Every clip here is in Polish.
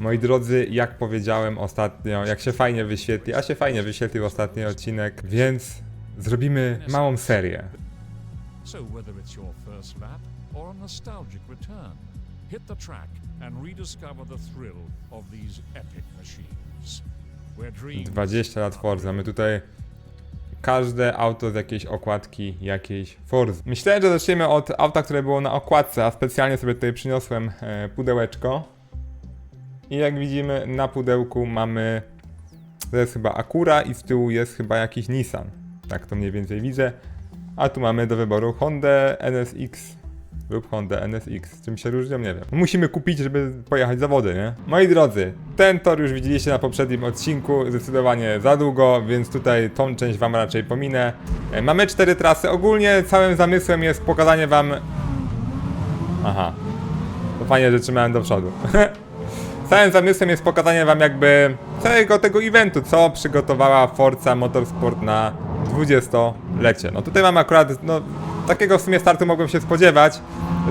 Moi drodzy, jak powiedziałem ostatnio, jak się fajnie wyświetli, a się fajnie wyświetlił ostatni odcinek, więc zrobimy małą serię. So, whether it's your first lap or a nostalgic return, hit the track and rediscover the thrill of these epic machines. Where dreams 20 lat Forza, my tutaj każde auto z jakiejś okładki jakiejś Forza. Myślałem, że zaczniemy od auta, które było na okładce, a specjalnie sobie tutaj przyniosłem e, pudełeczko. I jak widzimy na pudełku mamy, to jest chyba Acura i z tyłu jest chyba jakiś Nissan. Tak to mniej więcej widzę. A tu mamy do wyboru Honda NSX lub Honda NSX. Czym się różnią, nie wiem. Musimy kupić, żeby pojechać zawody, nie? Moi drodzy, ten tor już widzieliście na poprzednim odcinku, zdecydowanie za długo, więc tutaj tą część wam raczej pominę. E, Mamy cztery trasy. Ogólnie całym zamysłem jest pokazanie wam... Aha. To fajnie, że trzymałem do przodu. Całym zamysłem jest pokazanie wam jakby całego tego eventu, co przygotowała Forza Motorsport na 20-lecie. No tutaj mamy akurat, no takiego w sumie startu mogłem się spodziewać,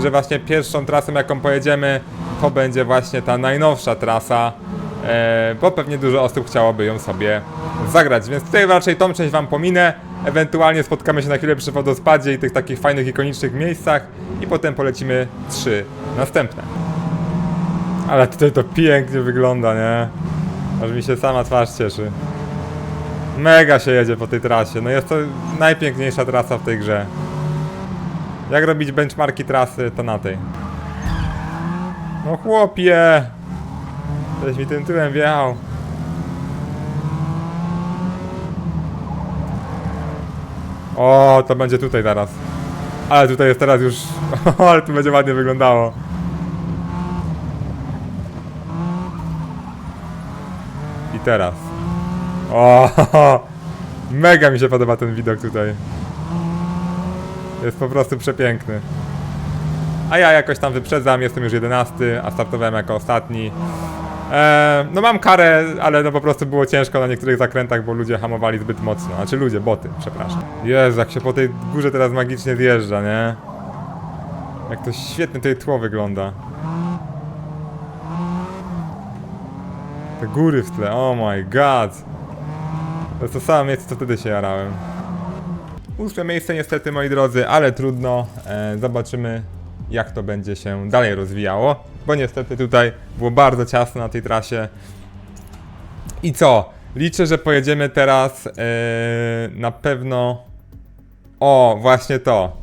że właśnie pierwszą trasą jaką pojedziemy to będzie właśnie ta najnowsza trasa, e, bo pewnie dużo osób chciałoby ją sobie zagrać, więc tutaj raczej tą część wam pominę, ewentualnie spotkamy się na chwilę przy wodospadzie i tych takich fajnych, ikonicznych miejscach i potem polecimy trzy następne. Ale tutaj to pięknie wygląda, nie? Aż mi się sama twarz cieszy. Mega się jedzie po tej trasie. No jest to najpiękniejsza trasa w tej grze. Jak robić benchmarki trasy, to na tej. No chłopie! Żeś mi tym tyłem wjechał. O, to będzie tutaj teraz. Ale tutaj jest teraz już... Ale tu będzie ładnie wyglądało. Teraz. O, mega mi się podoba ten widok tutaj. Jest po prostu przepiękny. A ja jakoś tam wyprzedzam, jestem już 11, a startowałem jako ostatni. Eee, no mam karę, ale no po prostu było ciężko na niektórych zakrętach, bo ludzie hamowali zbyt mocno. Znaczy ludzie, boty, przepraszam. Jezu, jak się po tej górze teraz magicznie zjeżdża, nie? Jak to świetnie tutaj tło wygląda. Te góry w tle, oh my god. To jest to samo miejsce, co wtedy się jarałem. Ósme miejsce niestety, moi drodzy, ale trudno. E, zobaczymy, jak to będzie się dalej rozwijało. Bo niestety tutaj było bardzo ciasno na tej trasie. I co? Liczę, że pojedziemy teraz e, na pewno... O, właśnie to.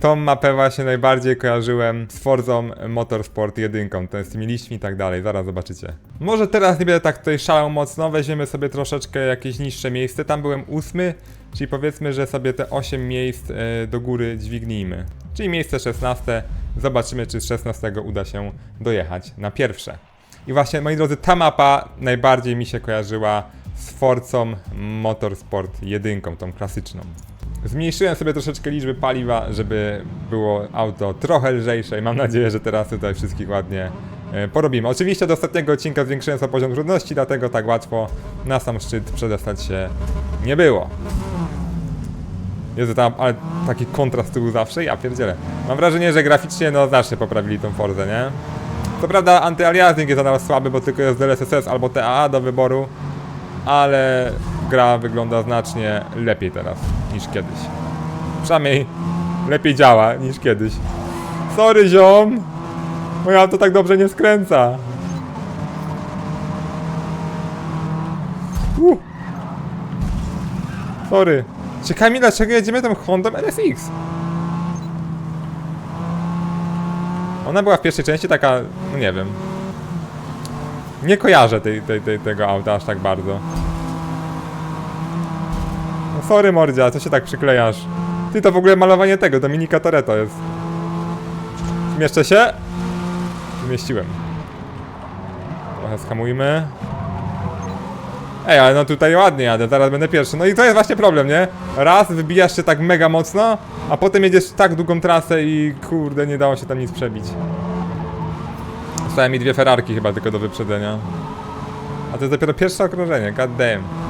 Tą mapę właśnie najbardziej kojarzyłem z Forzą Motorsport 1, to jest tymi liśćmi i tak dalej, zaraz zobaczycie. Może teraz nie będę tak tutaj szalał mocno, weźmiemy sobie troszeczkę jakieś niższe miejsce, tam byłem ósmy, czyli powiedzmy, że sobie te 8 miejsc e, do góry dźwignijmy. Czyli miejsce 16, zobaczymy czy z 16 uda się dojechać na pierwsze. I właśnie, moi drodzy, ta mapa najbardziej mi się kojarzyła z Forcą Motorsport 1, tą klasyczną. Zmniejszyłem sobie troszeczkę liczby paliwa, żeby było auto trochę lżejsze i mam nadzieję, że teraz tutaj wszystkich ładnie e, porobimy. Oczywiście do ostatniego odcinka zwiększyłem sobie poziom trudności, dlatego tak łatwo na sam szczyt przedostać się nie było. Jezu, tam, ale taki kontrast był zawsze, ja pierdzielę. Mam wrażenie, że graficznie no znacznie poprawili tą Forzę, nie? Co prawda antyaliasing jest nadal słaby, bo tylko jest DLSS albo TAA do wyboru, ale gra wygląda znacznie lepiej teraz niż kiedyś. Przynajmniej lepiej działa niż kiedyś. Sorry ziom! Moja auto tak dobrze nie skręca. Uh. Sorry. Ciekawi mnie dlaczego jedziemy tą Hondą NSX. Ona była w pierwszej części taka, no nie wiem. Nie kojarzę tej, tej, tej, tego auta aż tak bardzo. No sorry mordzia, co się tak przyklejasz? Ty to w ogóle malowanie tego, Dominika Toretto jest. Zmieszczę się? Zmieściłem. Trochę skamujmy. Ej, ale no tutaj ładnie jadę, zaraz będę pierwszy. No i to jest właśnie problem, nie? Raz wybijasz się tak mega mocno, a potem jedziesz tak długą trasę i kurde, nie dało się tam nic przebić. Zostały mi dwie Ferrarki chyba tylko do wyprzedzenia. A to jest dopiero pierwsze okrążenie, god damn.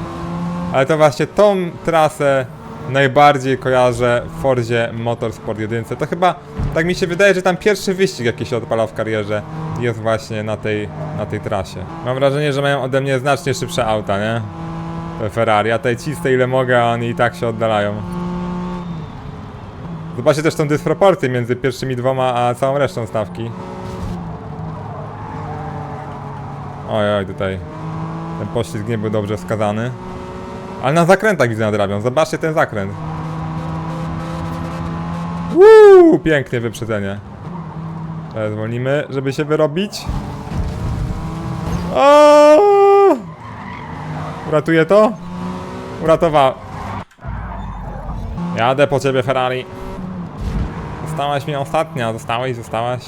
Ale to właśnie tą trasę najbardziej kojarzę w Forzie Motorsport 1. To chyba, tak mi się wydaje, że tam pierwszy wyścig jaki się odpala w karierze jest właśnie na tej, na tej trasie. Mam wrażenie, że mają ode mnie znacznie szybsze auta, nie? Te Ferrari, ja tutaj cisnę ile mogę, a oni i tak się oddalają. Zobaczcie też tą dysproporcję między pierwszymi dwoma, a całą resztą stawki. Oj, oj, tutaj ten poślizg nie był dobrze wskazany. Ale na zakrętach widzę nadrabią. Zobaczcie ten zakręt. Uuu, pięknie wyprzedzenie. Teraz zwolnimy, żeby się wyrobić. O! Uratuje to? Uratował. Jadę po ciebie, Ferrari. Zostałaś mi ostatnia. Zostałeś, zostałaś.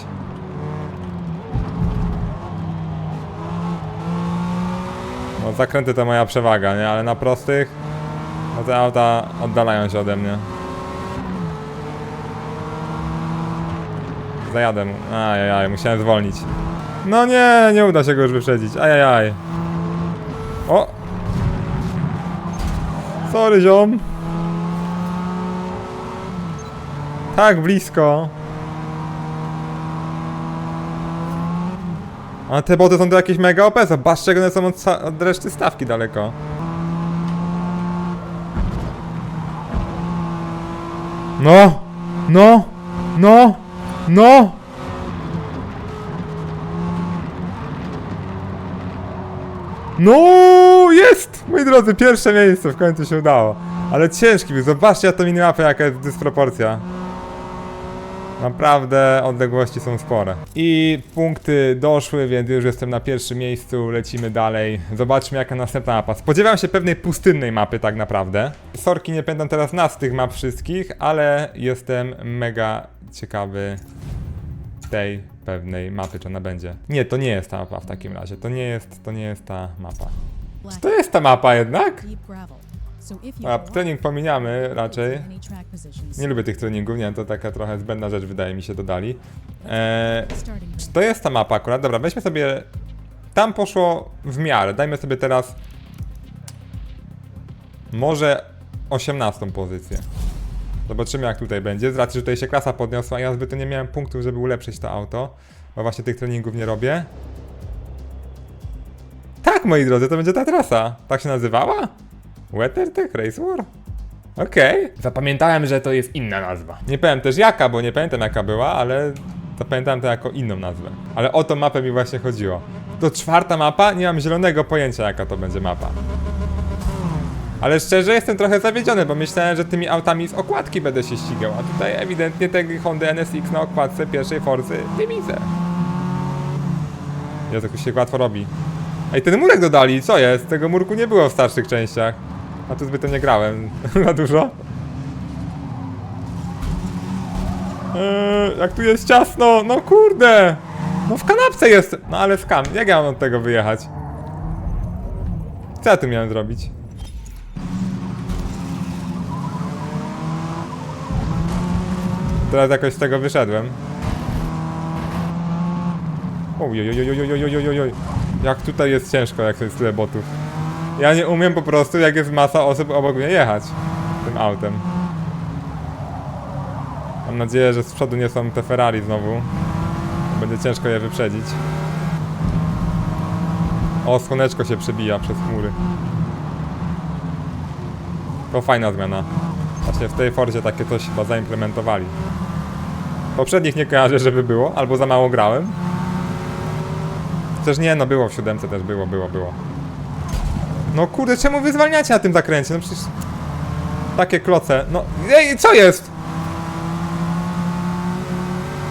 No zakręty to moja przewaga, nie? Ale na prostych no te auta oddalają się ode mnie. Zajadę mu. Ajajaj, musiałem zwolnić. No nie, nie uda się go już wyprzedzić. Ajajaj. O! Sorry, ziom. Tak blisko. A te boty są to jakieś mega OP. Zobaczcie, one są od, od reszty stawki daleko. No! No! No! No! No! Jest! Moi drodzy, pierwsze miejsce w końcu się udało. Ale ciężki był. Zobaczcie na tą minimapę, jaka jest dysproporcja. Naprawdę odległości są spore. I punkty doszły, więc już jestem na pierwszym miejscu, lecimy dalej. Zobaczmy jaka następna mapa. Spodziewam się pewnej pustynnej mapy tak naprawdę. Sorki, nie pamiętam teraz nazw tych map wszystkich, ale jestem mega ciekawy tej pewnej mapy, czy ona będzie. Nie, to nie jest ta mapa w takim razie. To nie jest, to nie jest ta mapa. Czy to jest ta mapa jednak? A trening pominiamy raczej. Nie lubię tych treningów, nie wiem, to taka trochę zbędna rzecz wydaje mi się dodali. Eee, czy to jest ta mapa akurat? Dobra, weźmy sobie... Tam poszło w miarę, dajmy sobie teraz... Może 18 pozycję. Zobaczymy jak tutaj będzie, z racji, że tutaj się klasa podniosła, ja zbyt nie miałem punktów, żeby ulepszyć to auto. Bo właśnie tych treningów nie robię. Tak, moi drodzy, to będzie ta trasa. Tak się nazywała? WeatherTech Race War? Okej. Zapamiętałem, że to jest inna nazwa. Nie powiem też jaka, bo nie pamiętam jaka była, ale zapamiętałem to jako inną nazwę. Ale o tą mapę mi właśnie chodziło. To czwarta mapa? Nie mam zielonego pojęcia jaka to będzie mapa. Ale szczerze jestem trochę zawiedziony, bo myślałem, że tymi autami z okładki będę się ścigał, a tutaj ewidentnie tej Hondy NSX na okładce pierwszej Forzy nie widzę. Ja to się łatwo robi. Ej, ten murek dodali, co jest? Tego murku nie było w starszych częściach. A tu zbyt nie grałem. Na dużo. Eee, jak tu jest ciasno, no kurde! No w kanapce jest! No ale skam, jak ja mam od tego wyjechać? Co ja tu miałem zrobić? Teraz jakoś z tego wyszedłem. Ojojojojojojojojojoj. Jak tutaj jest ciężko, jak jest tyle botów. Ja nie umiem po prostu, jak jest masa osób obok mnie jechać tym autem. Mam nadzieję, że z przodu nie są te Ferrari znowu. Będzie ciężko je wyprzedzić. O, słoneczko się przebija przez chmury. To fajna zmiana. Właśnie w tej Fordzie takie coś chyba zaimplementowali. Poprzednich nie kojarzę, żeby było, albo za mało grałem. Też nie, no było w siódemce też było, było, było. No kurde, czemu wy zwalniacie na tym zakręcie? No przecież... Takie kloce, no... Ej, co jest?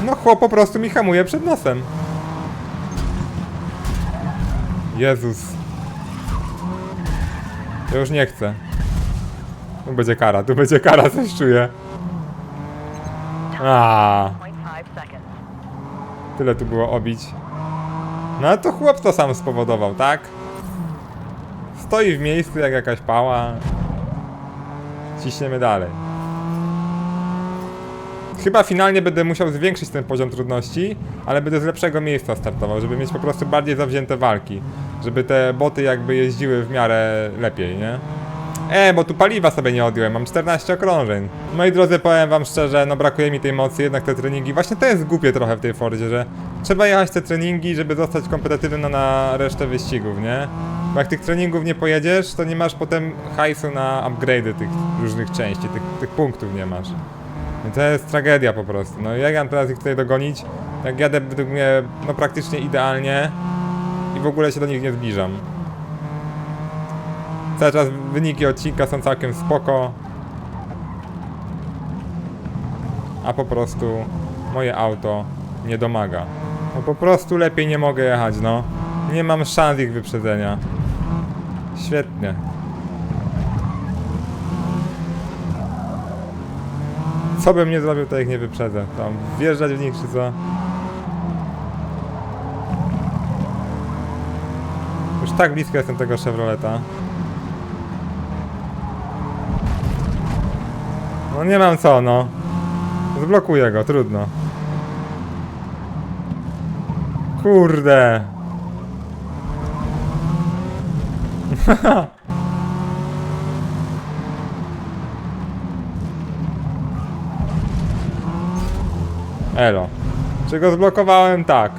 No chłop po prostu mi hamuje przed nosem. Jezus. Ja już nie chcę. Tu będzie kara, tu będzie kara, coś czuję. A, 0.5 seconds. tyle tu było obić. No ale to chłop to sam spowodował, tak? Stoi w miejscu jak jakaś pała. Ciśniemy dalej. Chyba finalnie będę musiał zwiększyć ten poziom trudności, ale będę z lepszego miejsca startował, żeby mieć po prostu bardziej zawzięte walki. Żeby te boty jakby jeździły w miarę lepiej, nie? E, bo tu paliwa sobie nie odjąłem, mam 14 okrążeń. Moi drodzy, powiem wam szczerze, no brakuje mi tej mocy, jednak te treningi, właśnie to jest głupie trochę w tej Fordzie, że trzeba jechać te treningi, żeby zostać kompetytywnym na, na resztę wyścigów, nie? Bo jak tych treningów nie pojedziesz, to nie masz potem hajsu na upgrade'y tych różnych części, tych, tych punktów nie masz. I to jest tragedia po prostu. No jak ja teraz ich tutaj dogonić, jak jadę według mnie no praktycznie idealnie i w ogóle się do nich nie zbliżam. Cały czas wyniki odcinka są całkiem spoko. A po prostu moje auto nie domaga. No po prostu lepiej nie mogę jechać, no. Nie mam szans ich wyprzedzenia. Świetnie. Co bym nie zrobił, to ich nie wyprzedzę. Tam wjeżdżać w nich czy co? Już tak blisko jestem tego Chevroleta. No nie mam co, no. Zblokuję go, trudno. Kurde. Elo. Czy go zblokowałem? Tak.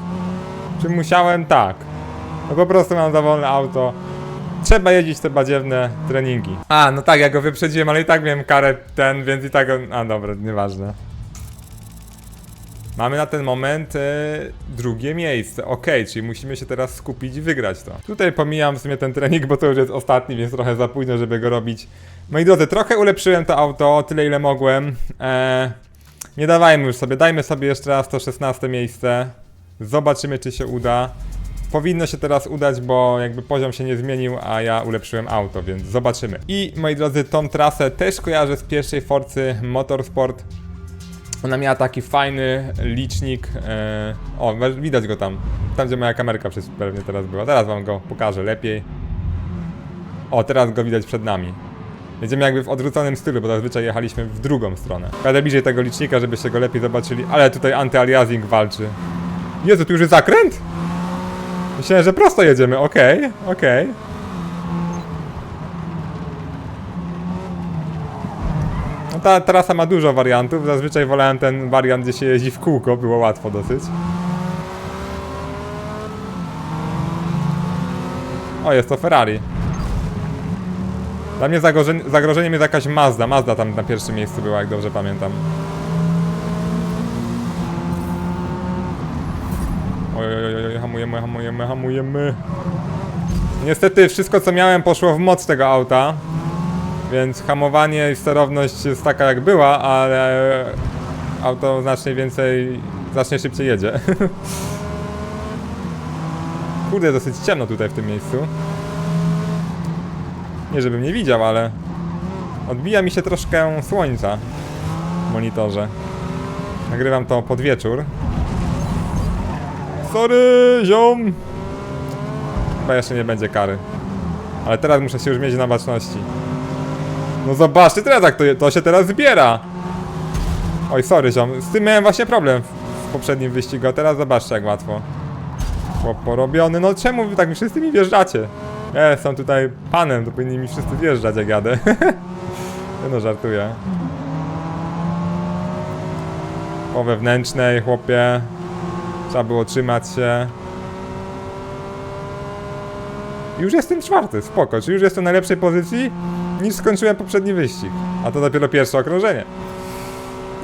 Czy musiałem? Tak. No po prostu mam za wolne auto. Trzeba jeździć te badziewne treningi. A, no tak, ja go wyprzedziłem, ale i tak miałem karę ten, więc i tak... A, dobra, nieważne. Mamy na ten moment e, drugie miejsce. Ok, czyli musimy się teraz skupić i wygrać to. Tutaj pomijam w sumie ten trening, bo to już jest ostatni, więc trochę za późno, żeby go robić. Moi drodzy, trochę ulepszyłem to auto, tyle ile mogłem. E, nie dawajmy już sobie, dajmy sobie jeszcze raz to 16 miejsce. Zobaczymy, czy się uda. Powinno się teraz udać, bo jakby poziom się nie zmienił, a ja ulepszyłem auto, więc zobaczymy. I moi drodzy, tą trasę też kojarzę z pierwszej Forcy Motorsport. Ona miała taki fajny licznik. E... O, widać go tam. Tam, gdzie moja kamerka pewnie teraz była. Teraz wam go pokażę lepiej. O, teraz go widać przed nami. Jedziemy jakby w odwróconym stylu, bo zazwyczaj jechaliśmy w drugą stronę. Jadę bliżej tego licznika, żebyście go lepiej zobaczyli, ale tutaj anty-aliasing walczy. Jezu, tu już jest zakręt? Myślałem, że prosto jedziemy, okej, okej. No ta trasa ma dużo wariantów, zazwyczaj wolałem ten wariant, gdzie się jeździ w kółko, było łatwo dosyć. O, jest to Ferrari. Dla mnie zagrożen- zagrożeniem jest jakaś Mazda. Mazda tam na pierwszym miejscu była, jak dobrze pamiętam. Oj, oj, oj, oj, hamujemy, hamujemy, hamujemy. Niestety wszystko co miałem poszło w moc tego auta. Więc hamowanie i sterowność jest taka jak była, ale auto znacznie więcej, znacznie szybciej jedzie. Kurde, dosyć ciemno tutaj w tym miejscu. Nie żebym nie widział, ale odbija mi się troszkę słońca w monitorze. Nagrywam to pod wieczór. Sorry, ziom! Chyba jeszcze nie będzie kary. Ale teraz muszę się już mieć na baczności. No zobaczcie teraz jak to, to się teraz zbiera! Oj, sorry ziom, z tym miałem właśnie problem w, poprzednim wyścigu, a teraz zobaczcie jak łatwo. Chłop porobiony, no czemu wy tak mi wszyscy mi wjeżdżacie? Ja jestem tutaj panem, to powinni mi wszyscy wjeżdżać jak jadę. no żartuję. Po wewnętrznej, chłopie. Trzeba było trzymać się. Już jestem czwarty, spoko. Czy już jestem w najlepszej pozycji niż skończyłem poprzedni wyścig. A to dopiero pierwsze okrążenie.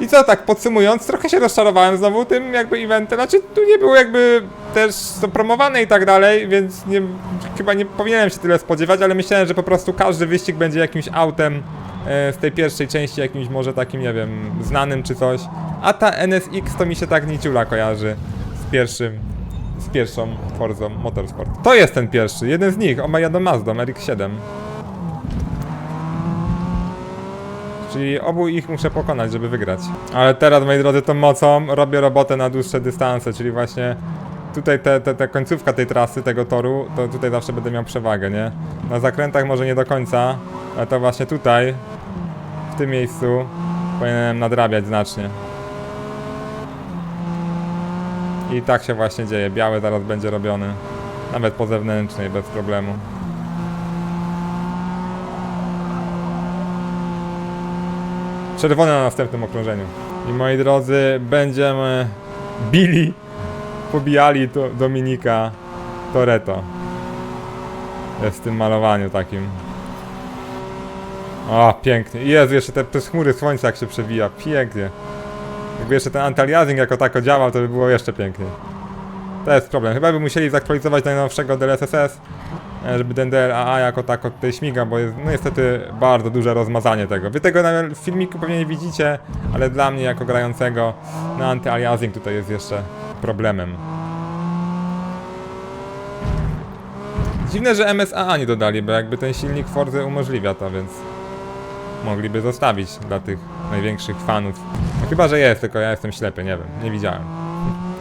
I co, tak podsumując, trochę się rozczarowałem znowu tym jakby eventem. Znaczy, tu nie było jakby też to promowane i tak dalej, więc nie, chyba nie powinienem się tyle spodziewać, ale myślałem, że po prostu każdy wyścig będzie jakimś autem e, z tej pierwszej części, jakimś może takim, nie wiem, znanym czy coś. A ta NSX to mi się tak niciula kojarzy z pierwszym, z pierwszą Forzą Motorsport. To jest ten pierwszy, jeden z nich, on ma jadą Mazdą, RX-7. Czyli obu ich muszę pokonać, żeby wygrać. Ale teraz, moi drodzy, tą mocą robię robotę na dłuższe dystanse, czyli właśnie tutaj te, te, te końcówka tej trasy, tego toru, to tutaj zawsze będę miał przewagę, nie? Na zakrętach może nie do końca, ale to właśnie tutaj, w tym miejscu, powinienem nadrabiać znacznie. I tak się właśnie dzieje. Biały zaraz będzie robiony. Nawet po zewnętrznej, bez problemu. Czerwone na następnym okrążeniu. I moi drodzy, będziemy bili, pobijali Dominika Toretto. Jest w tym malowaniu takim. O, pięknie. Jezu, jeszcze te przez chmury słońca jak się przewija. Pięknie. Jakby jeszcze ten anti-aliasing jako tako działał, to by było jeszcze piękniej. To jest problem. Chyba by musieli zaktualizować najnowszego DLSS, żeby ten DLAA jako tako tutaj śmiga, bo jest no niestety bardzo duże rozmazanie tego. Wy tego w filmiku pewnie nie widzicie, ale dla mnie jako grającego na anty-aliasing tutaj jest jeszcze problemem. Dziwne, że MSAA nie dodali, bo jakby ten silnik Forza umożliwia to, więc mogliby zostawić dla tych największych fanów. No chyba, że jest, tylko ja jestem ślepy, nie wiem, nie widziałem.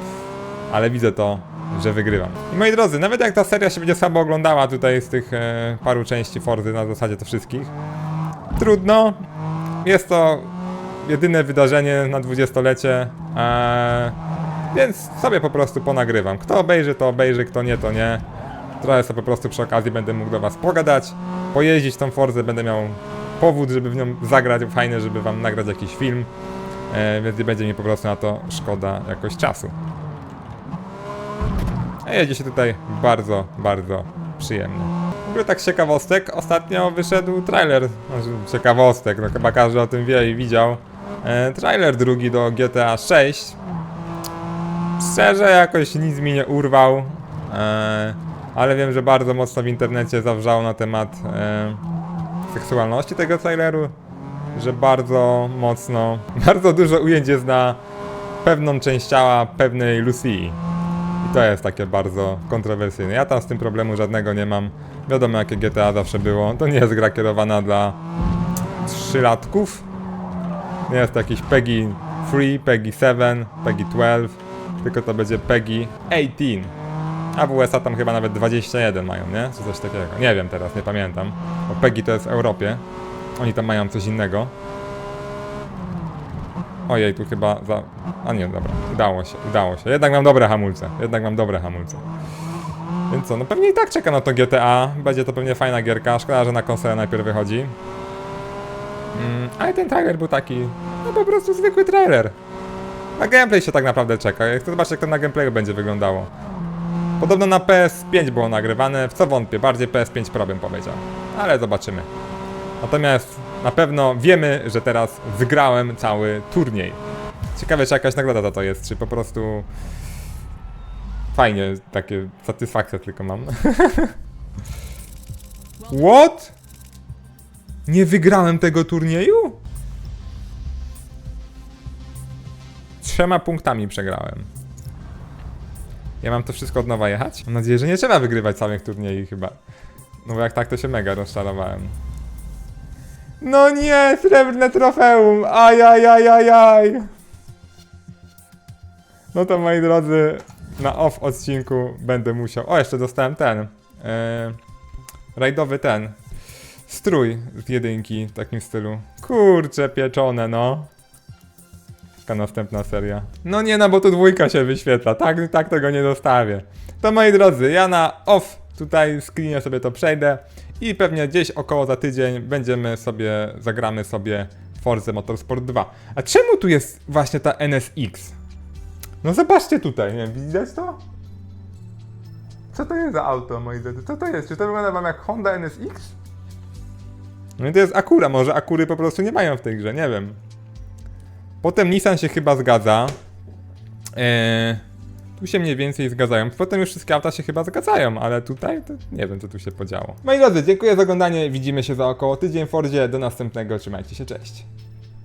Ale widzę to, że wygrywam. I moi drodzy, nawet jak ta seria się będzie słabo oglądała tutaj z tych e, paru części Forzy, na zasadzie to wszystkich, trudno. Jest to jedyne wydarzenie na dwudziestolecie, e, więc sobie po prostu ponagrywam. Kto obejrzy, to obejrzy, kto nie, to nie. Trochę sobie po prostu przy okazji będę mógł do was pogadać, pojeździć tą Forzę, będę miał powód, żeby w nią zagrać, fajny, żeby wam nagrać jakiś film, e, więc nie będzie mi po prostu na to szkoda jakoś czasu. A jedzie się tutaj bardzo, bardzo przyjemnie. W ogóle tak z ciekawostek, ostatnio wyszedł trailer, znaczy ciekawostek, no chyba każdy o tym wie i widział. E, trailer drugi do GTA 6. Szczerze jakoś nic mi nie urwał, e, ale wiem, że bardzo mocno w internecie zawrzało na temat e, seksualności tego traileru, że bardzo mocno, bardzo dużo ujęć jest na pewną część ciała pewnej Lucy. I to jest takie bardzo kontrowersyjne. Ja tam z tym problemu żadnego nie mam. Wiadomo jakie GTA zawsze było. To nie jest gra kierowana dla trzylatków. Nie jest to jakiś PEGI 3, PEGI 7, PEGI 12, tylko to będzie PEGI 18. A w USA tam chyba nawet 21 mają, nie? Czy coś takiego. Nie wiem teraz, nie pamiętam. Bo PEGI to jest w Europie. Oni tam mają coś innego. Ojej, tu chyba za... A nie, dobra. Udało się, udało się. Jednak mam dobre hamulce. Jednak mam dobre hamulce. Więc co, no pewnie i tak czeka na to GTA. Będzie to pewnie fajna gierka. Szkoda, że na konsolę najpierw wychodzi. Mm, ale ten trailer był taki... No po prostu zwykły trailer. Na gameplay się tak naprawdę czeka. Ja chcę zobaczyć jak to na gameplayu będzie wyglądało. Podobno na PS5 było nagrywane, w co wątpię, bardziej PS5 Pro bym powiedział. Ale zobaczymy. Natomiast na pewno wiemy, że teraz wygrałem cały turniej. Ciekawe, czy jakaś nagroda za to jest, czy po prostu fajnie, takie satysfakcje tylko mam. What? Nie wygrałem tego turnieju? Trzema punktami przegrałem. Ja mam to wszystko od nowa jechać? Mam nadzieję, że nie trzeba wygrywać samych turniej chyba. No bo jak tak, to się mega rozczarowałem. No nie, srebrne trofeum! Ajajajajaj! No to moi drodzy, na off odcinku będę musiał... O, jeszcze dostałem ten. Yy, rajdowy ten. Strój z jedynki, w takim stylu. Kurcze pieczone, no. Taka następna seria. No nie, no bo tu dwójka się wyświetla. Tak, tak tego nie zostawię. To moi drodzy, ja na off tutaj screenie sobie to przejdę i pewnie gdzieś około za tydzień będziemy sobie, zagramy sobie Forza Motorsport 2. A czemu tu jest właśnie ta NSX? No zobaczcie tutaj, nie widać to? Co to jest za auto, moi drodzy? Co to jest? Czy to wygląda wam jak Honda NSX? No i to jest Acura, może Akury po prostu nie mają w tej grze, nie wiem. Potem Nissan się chyba zgadza. Eee, tu się mniej więcej zgadzają. Potem już wszystkie auta się chyba zgadzają, ale tutaj to nie wiem co tu się podziało. Moi drodzy, dziękuję za oglądanie. Widzimy się za około tydzień w Fordzie. Do następnego, trzymajcie się, cześć.